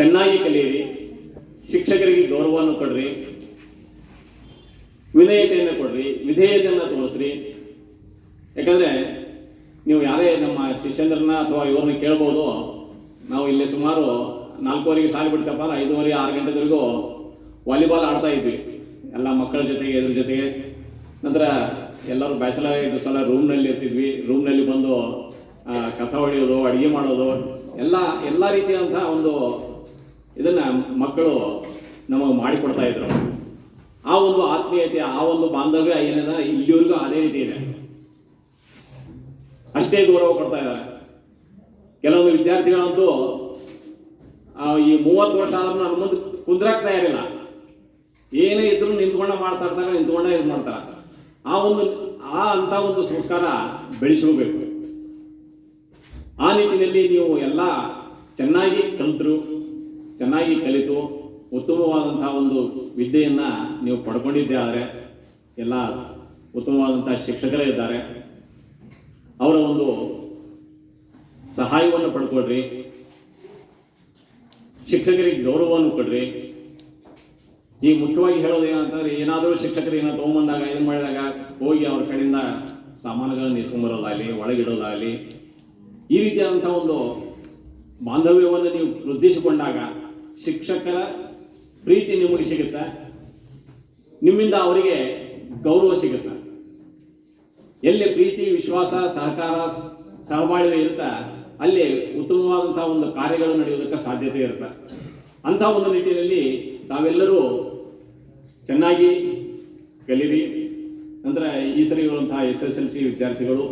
ಚೆನ್ನಾಗಿ ಕಲಿಯಿರಿ. ಶಿಕ್ಷಕರಿಗೆ ಗೌರವವನ್ನು ಕೊಡ್ರಿ. ವಿನಯತೆಯನ್ನು ಕೊಡ್ರಿ. ವಿಧೇಯತೆಯನ್ನು ತೋರಿಸ್ರಿ. ಯಾಕಂದರೆ ನೀವು ಯಾರೇ ನಮ್ಮ ಶಿಷ್ಯಂದ್ರನ್ನ ಅಥವಾ ಇವ್ರನ್ನ ಕೇಳ್ಬೋದು, ನಾವು ಇಲ್ಲಿ ಸುಮಾರು ನಾಲ್ಕೂವರೆಗೆ ಸಾಲಿ ಬಿಡ್ತಪ್ಪ ಐದೂವರೆ, ಆರು ಗಂಟೆವರೆಗೂ ವಾಲಿಬಾಲ್ ಆಡ್ತಾ ಇದ್ವಿ. ಎಲ್ಲ ಮಕ್ಕಳ ಜೊತೆಗೆ ಇದ್ರ ಜೊತೆಗೆ. ನಂತರ ಎಲ್ಲರೂ ಬ್ಯಾಚುಲರ್ ಇದ್ದ ಸಲ ರೂಮ್ನಲ್ಲಿ ಇರ್ತಿದ್ವಿ. ರೂಮ್ನಲ್ಲಿ ಬಂದು ಕಸ ಹೊಡೆಯೋದು, ಅಡುಗೆ ಮಾಡೋದು, ಎಲ್ಲ ಎಲ್ಲ ರೀತಿಯಾದಂಥ ಒಂದು ಇದನ್ನು ಮಕ್ಕಳು ನಮಗೆ ಮಾಡಿಕೊಡ್ತಾ ಇದ್ರು. ಆ ಒಂದು ಆತ್ಮೀಯತೆ, ಆ ಒಂದು ಬಾಂಧವ್ಯ ಏನಿದೆ, ಇಲ್ಲಿವರೆಗೂ ಅದೇ ರೀತಿ ಇದೆ. ಅಷ್ಟೇ ಗೌರವ ಕೊಡ್ತಾ ಇದ್ದಾರೆ. ಕೆಲವೊಂದು ವಿದ್ಯಾರ್ಥಿಗಳಂತೂ ಈ ಮೂವತ್ತು ವರ್ಷ ಆದ್ರೂ ನನ್ನ ಮುಂದೆ ಕುಂದ್ರಾಕ್ ತಯಾರಿಲ್ಲ. ಏನೇ ಇದ್ರು ನಿಂತ್ಕೊಂಡ ಮಾಡ್ತಾ ಇರ್ತಾರೆ, ನಿಂತ್ಕೊಂಡ ಇದು ಮಾಡ್ತಾರೆ. ಆ ಒಂದು, ಆ ಅಂತ ಒಂದು ಸಂಸ್ಕಾರ ಬೆಳೆಸಬೇಕು ಆ ನಿಟ್ಟಿನಲ್ಲಿ ನೀವು ಎಲ್ಲ ಚೆನ್ನಾಗಿ ಕಲಿತರು ಚೆನ್ನಾಗಿ ಕಲಿತು ಉತ್ತಮವಾದಂಥ ಒಂದು ವಿದ್ಯೆಯನ್ನು ನೀವು ಪಡ್ಕೊಂಡಿದ್ದೇ ಆದರೆ ಎಲ್ಲ ಉತ್ತಮವಾದಂಥ ಶಿಕ್ಷಕರೇ ಇದ್ದಾರೆ. ಅವರ ಒಂದು ಸಹಾಯವನ್ನು ಪಡ್ಕೊಳ್ರಿ. ಶಿಕ್ಷಕರಿಗೆ ಗೌರವವನ್ನು ಕೊಡ್ರಿ. ಈ ಮುಖ್ಯವಾಗಿ ಹೇಳೋದು ಏನಂತಂದ್ರೆ, ಏನಾದರೂ ಶಿಕ್ಷಕರು ಏನೋ ತೊಗೊಂಬಂದಾಗ ಏನು ಮಾಡಿದಾಗ ಹೋಗಿ ಅವ್ರ ಕಡೆಯಿಂದ ಸಾಮಾನುಗಳನ್ನು ಇಸ್ಕೊಂಬರೋದಾಗಲಿ ಒಳಗಿಡೋದಾಗಲಿ ಈ ರೀತಿಯಾದಂಥ ಒಂದು ಬಾಂಧವ್ಯವನ್ನು ನೀವು ವೃದ್ಧಿಸಿಕೊಂಡಾಗ ಶಿಕ್ಷಕರ ಪ್ರೀತಿ ನಿಮಗೆ ಸಿಗುತ್ತೆ? ನಿಮ್ಮಿಂದ ಅವರಿಗೆ ಗೌರವ ಸಿಗುತ್ತೆ? ಎಲ್ಲಿ ಪ್ರೀತಿ, ವಿಶ್ವಾಸ, ಸಹಕಾರ, ಸಹಬಾಳ್ವೆ ಇರುತ್ತೆ, ಅಲ್ಲಿ ಉತ್ತಮವಾದಂಥ ಒಂದು ಕಾರ್ಯಗಳು ನಡೆಯೋದಕ್ಕೆ ಸಾಧ್ಯತೆ ಇರುತ್ತೆ? ಅಂಥ ಒಂದು ನಿಟ್ಟಿನಲ್ಲಿ ತಾವೆಲ್ಲರೂ ಚೆನ್ನಾಗಿ ಕಲೀರಿ. ನಂತರ ಈ ಸರಿ ಇರುವಂತಹ ಎಸ್ ಎಸ್ ಎಲ್ ಸಿ ವಿದ್ಯಾರ್ಥಿಗಳು